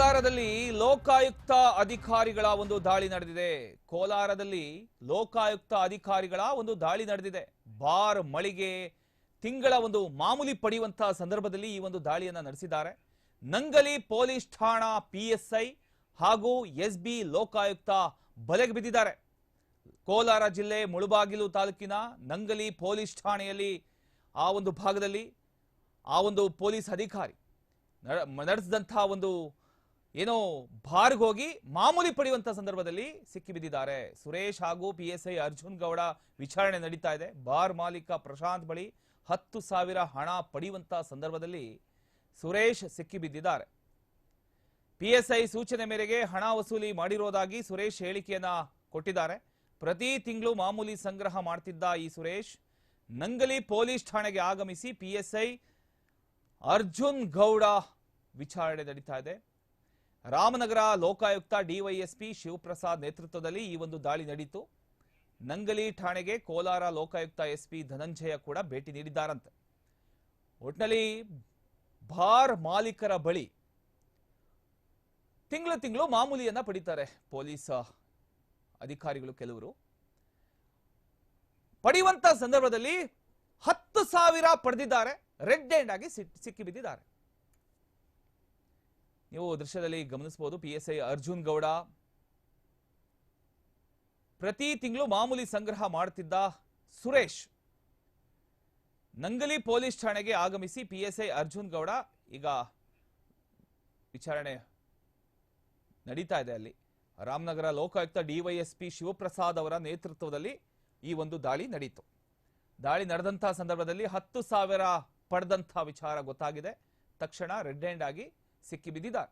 ಕೋಲಾರದಲ್ಲಿ ಲೋಕಾಯುಕ್ತ ಅಧಿಕಾರಿಗಳ ಒಂದು ದಾಳಿ ನಡೆದಿದೆ. ಕೋಲಾರದಲ್ಲಿ ಲೋಕಾಯುಕ್ತ ಅಧಿಕಾರಿಗಳ ಒಂದು ದಾಳಿ ನಡೆದಿದೆ. ಬಾರ್ ಮಳಿಗೆ ತಿಂಗಳ ಒಂದು ಮಾಮೂಲಿ ಪಡೆಯುವಂತಹ ಸಂದರ್ಭದಲ್ಲಿ ಈ ಒಂದು ದಾಳಿಯನ್ನ ನಡೆಸಿದ್ದಾರೆ. ನಂಗಲಿ ಪೊಲೀಸ್ ಠಾಣಾ ಪಿಎಸ್ಐ ಹಾಗೂ ಎಸ್ ಬಿ ಲೋಕಾಯುಕ್ತ ಬಲೆಗೆ ಬಿದ್ದಿದ್ದಾರೆ. ಕೋಲಾರ ಜಿಲ್ಲೆ ಮುಳುಬಾಗಿಲು ತಾಲೂಕಿನ ನಂಗಲಿ ಪೊಲೀಸ್ ಠಾಣೆಯಲ್ಲಿ ಆ ಒಂದು ಭಾಗದಲ್ಲಿ ಆ ಒಂದು ಪೊಲೀಸ್ ಅಧಿಕಾರಿ ನಡ- ನಡೆಸಿದಂತಹ ಒಂದು ಏನೋ ಹೋಗಿ ಮಾಮೂಲಿ ಪಡೆಯುವಂತ ಸಂದರ್ಭದಲ್ಲಿ ಸಿಕ್ಕಿಬಿದ್ದಿದ್ದಾರೆ. ಸುರೇಶ್ ಹಾಗೂ P S I Arjun Gowda ವಿಚಾರಣೆ ನಡೀತಾ ಇದೆ. ಬಾರ್ ಮಾಲೀಕ ಪ್ರಶಾಂತ್ ಬಳಿ ಹತ್ತು ಸಾವಿರ ಹಣ ಪಡೆಯುವಂತ ಸಂದರ್ಭದಲ್ಲಿ ಸುರೇಶ್ ಸಿಕ್ಕಿಬಿದ್ದಿದ್ದಾರೆ. ಪಿಎಸ್ಐ ಸೂಚನೆ ಮೇರೆಗೆ ಹಣ ವಸೂಲಿ ಮಾಡಿರೋದಾಗಿ ಸುರೇಶ್ ಹೇಳಿಕೆಯನ್ನ ಕೊಟ್ಟಿದ್ದಾರೆ. ಪ್ರತಿ ತಿಂಗಳು ಮಾಮೂಲಿ ಸಂಗ್ರಹ ಮಾಡ್ತಿದ್ದ ಈ ಸುರೇಶ್ ನಂಗಲಿ ಪೊಲೀಸ್ ಠಾಣೆಗೆ ಆಗಮಿಸಿ ಪಿಎಸ್ಐ ಅರ್ಜುನ್ ಗೌಡ ವಿಚಾರಣೆ ನಡೀತಾ ಇದೆ. ರಾಮನಗರ ಲೋಕಾಯುಕ್ತ ಡಿವೈಎಸ್ಪಿ ಶಿವಪ್ರಸಾದ್ ನೇತೃತ್ವದಲ್ಲಿ ಈ ಒಂದು ದಾಳಿ ನಡೆಯಿತು ನಂಗಲಿ ಠಾಣೆಗೆ ಕೋಲಾರ ಲೋಕಾಯುಕ್ತ ಎಸ್ಪಿ ಧನಂಜಯ ಕೂಡ ಭೇಟಿ ನೀಡಿದ್ದಾರಂತೆ. ಒಟ್ನಲ್ಲಿ ಬಾರ್ ಮಾಲೀಕರ ಬಳಿ ತಿಂಗಳು ತಿಂಗಳು ಮಾಮೂಲಿಯನ್ನ ಪಡಿತಾರೆ ಪೊಲೀಸ್ ಅಧಿಕಾರಿಗಳು ಕೆಲವರು. ಪಡೆಯುವಂತ ಸಂದರ್ಭದಲ್ಲಿ ಹತ್ತು ಸಾವಿರ ಪಡೆದಿದ್ದಾರೆ, ರೆಡ್ ಹ್ಯಾಂಡ್ ಆಗಿ ಸಿಕ್- ಸಿಕ್ಕಿಬಿದ್ದಿದ್ದಾರೆ ನೀವು ದೃಶ್ಯದಲ್ಲಿ ಗಮನಿಸಬಹುದು P S I Arjun Gowda ಪ್ರತಿ ತಿಂಗಳು ಮಾಮೂಲಿ ಸಂಗ್ರಹ ಮಾಡುತ್ತಿದ್ದ ಸುರೇಶ್. ನಂಗಲಿ ಪೊಲೀಸ್ ಠಾಣೆಗೆ ಆಗಮಿಸಿ ಪಿಎಸ್ಐ ಅರ್ಜುನ್ ಗೌಡ ಈಗ ವಿಚಾರಣೆ ನಡೀತಾ ಇದೆ ಅಲ್ಲಿ. ರಾಮನಗರ ಲೋಕಾಯುಕ್ತ ಡಿವೈಎಸ್ಪಿ ಶಿವಪ್ರಸಾದ್ ಅವರ ನೇತೃತ್ವದಲ್ಲಿ ಈ ಒಂದು ದಾಳಿ ನಡೆಯಿತು ದಾಳಿ ನಡೆದಂತಹ ಸಂದರ್ಭದಲ್ಲಿ ಹತ್ತು ಸಾವಿರ ಪಡೆದಂತಹ ವಿಚಾರ ಗೊತ್ತಾಗಿದೆ. ತಕ್ಷಣ ರೆಡ್ ಹ್ಯಾಂಡ್ ಆಗಿ ಸಿಕ್ಕಿಬಿದ್ದಿದ್ದಾರೆ